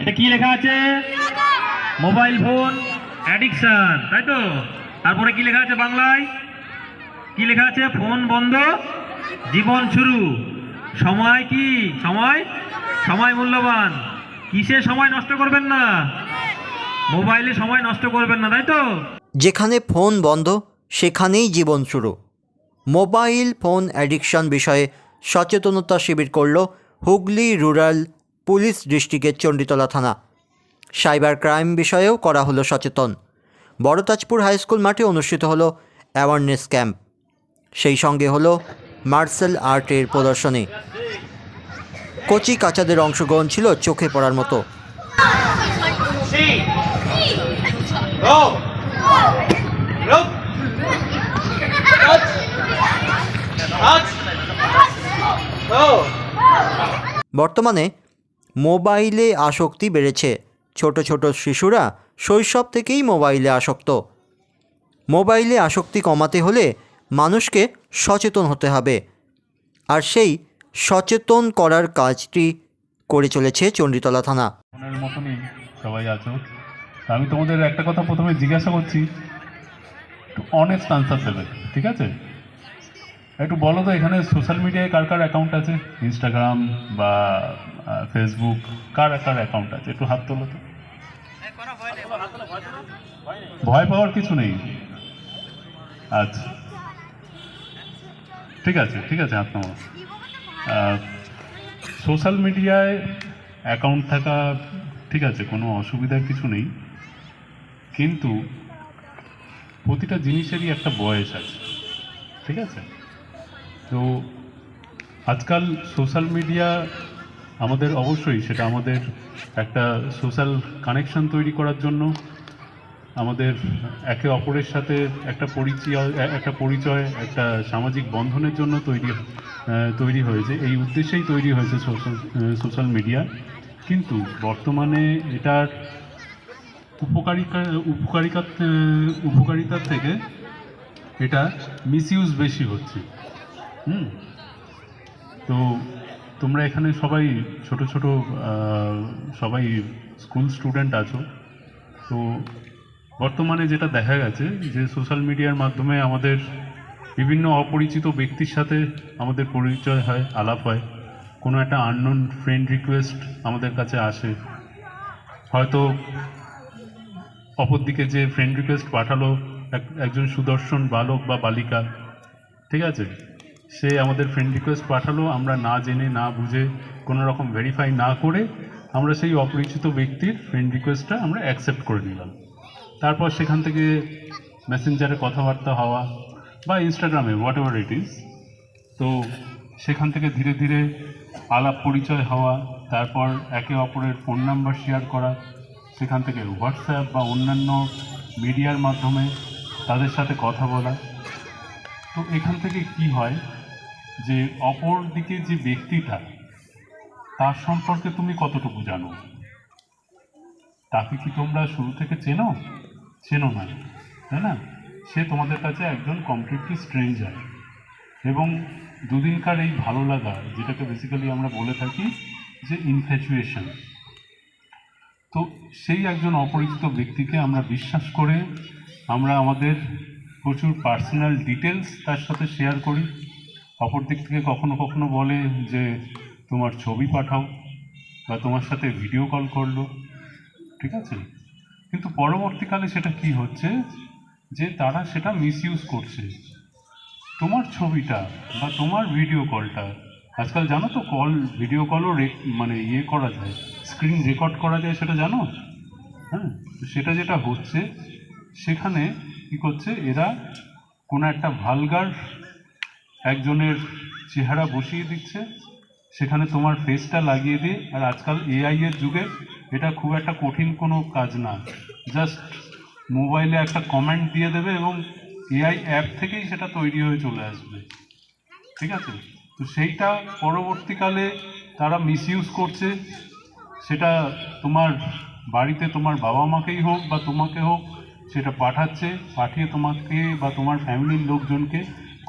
এটা কি লেখা আছে? মোবাইল ফোন অ্যাডিকশন, তাই তো? তারপরে কি লেখা আছে বাংলায়? কি লেখা আছে? ফোন বন্ধ, জীবন শুরু। সময় কি? সময়? সময় মূল্যবান। কিসে সময় নষ্ট করবেন না? মোবাইলে সময় নষ্ট করবেন না, তাই তো? যেখানে ফোন বন্ধ, সেখানেই জীবন শুরু। মোবাইল ফোন অ্যাডিকশন বিষয়ে সচেতনতা শিবির করল হুগলি রুরাল পুলিশ ডিস্ট্রিক্টের চণ্ডীতলা থানা। সাইবার ক্রাইম বিষয়েও করা হলো সচেতন। বড়তাজপুর হাই স্কুল মাঠে অনুষ্ঠিত হলো অ্যাওয়ারনেস ক্যাম্প সেই সঙ্গে হলো মার্শাল আর্টের প্রদর্শনী। কচি কাচাদের অংশগ্রহণ ছিল চোখে পড়ার মতো। বর্তমানে মোবাইলে আসক্তি বেড়েছে। ছোট ছোট শিশুরা শৈশব থেকেই মোবাইলে আসক্ত। মোবাইলে আসক্তি কমাতে হলে মানুষকে সচেতন হতে হবে। আর সেই সচেতন করার কাজটি করে চলেছে চণ্ডীতলা থানা। সবাই আছো। আমি তোমাদের একটা কথা প্রথমে জিজ্ঞাসা করছি অনেস্ট আনসার দেবে ঠিক আছে? একটু বলো তো, এখানে সোশ্যাল মিডিয়ায় কার কার অ্যাকাউন্ট আছে? ইনস্টাগ্রাম বা ফেসবুক কার কার অ্যাকাউন্ট আছে? একটু হাত তোলো তো। ভয় পাওয়ার কিছু নেই। আচ্ছা। ঠিক আছে ঠিক আছে, হাত নামাও। সোশ্যাল মিডিয়ায় অ্যাকাউন্ট থাকা, ঠিক আছে, কোনো অসুবিধার কিছু নেই। কিন্তু প্রতিটা জিনিসেরই একটা বয়স আছে। ঠিক আছে? তো আজকাল সোশ্যাল মিডিয়া আমাদের অবশ্যই সেটা আমাদের একটা সোশ্যাল কানেকশন তৈরি করার জন্য, আমাদের একে অপরের সাথে একটা পরিচয় একটা পরিচয়, একটা সামাজিক বন্ধনের জন্য তৈরি তৈরি হয়েছে। এই উদ্দেশ্যেই তৈরি হয়েছে সোশ্যাল মিডিয়া কিন্তু বর্তমানে এটার উপকারিতা উপকারিতা উপকারিতার থেকে এটা মিসইউজ বেশি হচ্ছে। হুম। তো তোমরা এখানে সবাই ছোট ছোট সবাই স্কুল স্টুডেন্ট আছো। তো বর্তমানে যেটা দেখা গেছে যে সোশ্যাল মিডিয়ার মাধ্যমে আমাদের বিভিন্ন অপরিচিত ব্যক্তির সাথে আমাদের পরিচয় হয়, আলাপ হয়। কোনো একটা আননোন ফ্রেন্ড রিকোয়েস্ট আমাদের কাছে আসে। হয়তো অপরদিকে যে ফ্রেন্ড রিকোয়েস্ট পাঠালো, এক- একজন সুদর্শন বালক বা বালিকা, ঠিক আছে? সে আমাদের ফ্রেন্ড রিকোয়েস্ট পাঠালো, আমরা না জেনে, না বুঝে, কোনো রকম ভেরিফাই না করে আমরা সেই অপরিচিত ব্যক্তির ফ্রেন্ড রিকোয়েস্টটা আমরা অ্যাকসেপ্ট করে নিলাম। তারপর সেখান থেকে মেসেঞ্জারে কথাবার্তা হওয়া বা ইনস্টাগ্রামে হোয়াট এভার ইট ইজ তো সেখান থেকে ধীরে ধীরে আলাপ পরিচয় হওয়া, তারপর একে অপরের ফোন নাম্বার শেয়ার করা, সেখান থেকে হোয়াটসঅ্যাপ বা অন্যান্য মিডিয়ার মাধ্যমে তাদের সাথে কথা বলা তো এখান থেকে কি হয় যে অপর দিকে যে ব্যক্তিটা, তার সম্পর্কে তুমি কতটুকু জানো? তাকে কি তোমরা শুরু থেকে চেনো? চেনো না, তাই না? সে তোমাদের কাছে একজন কমপ্লিটলি স্ট্রেঞ্জার এবং দুদিনকার এই ভালো লাগা, যেটাকে বেসিক্যালি আমরা বলে থাকি যে ইনফ্যাচুয়েশন তো সেই একজন অপরিচিত ব্যক্তিকে আমরা বিশ্বাস করে আমরা আমাদের প্রচুর পার্সোনাল ডিটেলস তার সাথে শেয়ার করি। অপর দিক থেকে কখনো কখনো বলে যে, তোমার ছবি পাঠাও বা তোমার সাথে ভিডিও কল করল। ঠিক আছে? কিন্তু পরবর্তীকালে সেটা কি হচ্ছে? যে তারা সেটা মিসইউজ করছে। তোমার ছবিটা বা তোমার ভিডিও কলটা আজকাল জানো তো কল ভিডিও কলও মানে ইয়ে করা যায় স্ক্রিন রেকর্ড করা যায়, সেটা জানো? হ্যাঁ? সেটা যেটা হচ্ছে সেখানে কি করছে, এরা কোনো একটা ভালগার একজনের চেহারা বসিয়ে দিচ্ছে, সেখানে তোমার ফেসটা লাগিয়ে দিয়ে, আর আজকাল এআই এর যুগে এটা খুব একটা কঠিন কোনো কাজ না। জাস্ট মোবাইলে একটা কমেন্ট দিয়ে দেবে এবং এআই অ্যাপ থেকেই সেটা তৈরি হয়ে চলে আসবে। ঠিক আছে? তো সেইটা পরবর্তীকালে তারা মিসইউজ করছে, সেটা তোমার বাড়িতে তোমার বাবা মাকেই হোক বা তোমাকে হোক সেটা পাঠাচ্ছে, পাঠিয়ে তোমাকে বা তোমার ফ্যামিলির লোকজনকে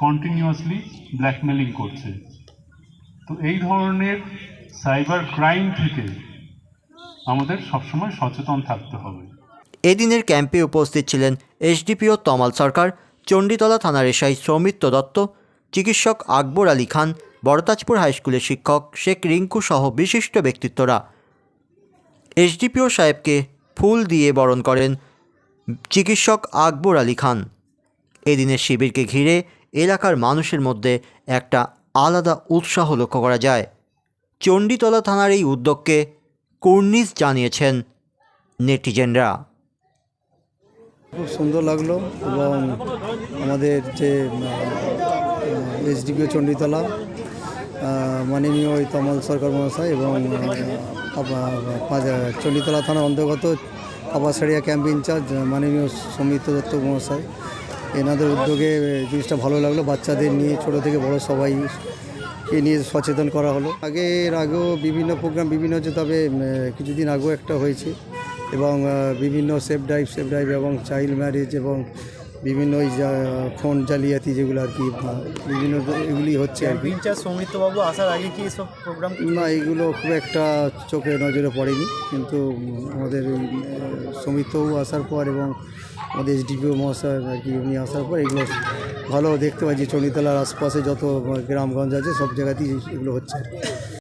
কন্টিনিউয়াসলি ব্ল্যাকমেলিং করছে। তো এই ধরনের সাইবার ক্রাইম থেকে আমাদের সবসময় সচেতন থাকতে হবে। এদিনের ক্যাম্পে উপস্থিত ছিলেন এসডিপিও তমাল সরকার, চণ্ডীতলা থানার এসআই সৌমিত্র দত্ত, চিকিৎসক আকবর আলী খান, বড়তাজপুর হাইস্কুলের শিক্ষক শেখ রিঙ্কু সহ বিশিষ্ট ব্যক্তিত্বরা। এসডিপিও সাহেবকে ফুল দিয়ে বরণ করেন চিকিৎসক আকবর আলী খান। এদিনের শিবিরকে ঘিরে এলাকার মানুষের মধ্যে একটা আলাদা উৎসাহ লক্ষ্য করা যায়। চণ্ডীতলা থানার এই উদ্যোগকে কুর্নিশ জানিয়েছেন নেটিজেনরা। খুব সুন্দর লাগল এবং আমাদের যে এসডিপিও চণ্ডীতলা মাননীয় তমাল সরকার মহাশয় এবং চণ্ডীতলা থানার অন্তর্গত কাপাসারিয়া ক্যাম্প ইনচার্জ, মাননীয় সৌমিত্র দত্ত মহাশয়। এনাদের উদ্যোগে জিনিসটা ভালো লাগল। বাচ্চাদের নিয়ে, ছোট থেকে বড় সবাই এ নিয়ে সচেতন করা হলো। আগে এর আগেও বিভিন্ন প্রোগ্রাম বিভিন্ন হচ্ছে, তবে কিছুদিন আগেও একটা হয়েছে। এবং বিভিন্ন সেফ ড্রাইভ সেফ ড্রাইভ এবং চাইল্ড ম্যারেজ এবং বিভিন্ন ওই ফোন জালিয়াতি যেগুলো আর কি বিভিন্ন এগুলি হচ্ছে আর কি। ইনচার্জ সৌমিত্রবাবু আসার আগে কি এসব প্রোগ্রাম না এগুলো খুব একটা চোখে নজরে পড়েনি কিন্তু আমাদের সৌমিত্রবাবু আসার পর এবং আমাদের এসডিপিও মহাশয় আর কি উনি আসার পর এগুলো ভালো দেখতে পাচ্ছি চণ্ডীতলার আশপাশে যত গ্রামগঞ্জ আছে সব জায়গাতেই এগুলো হচ্ছে।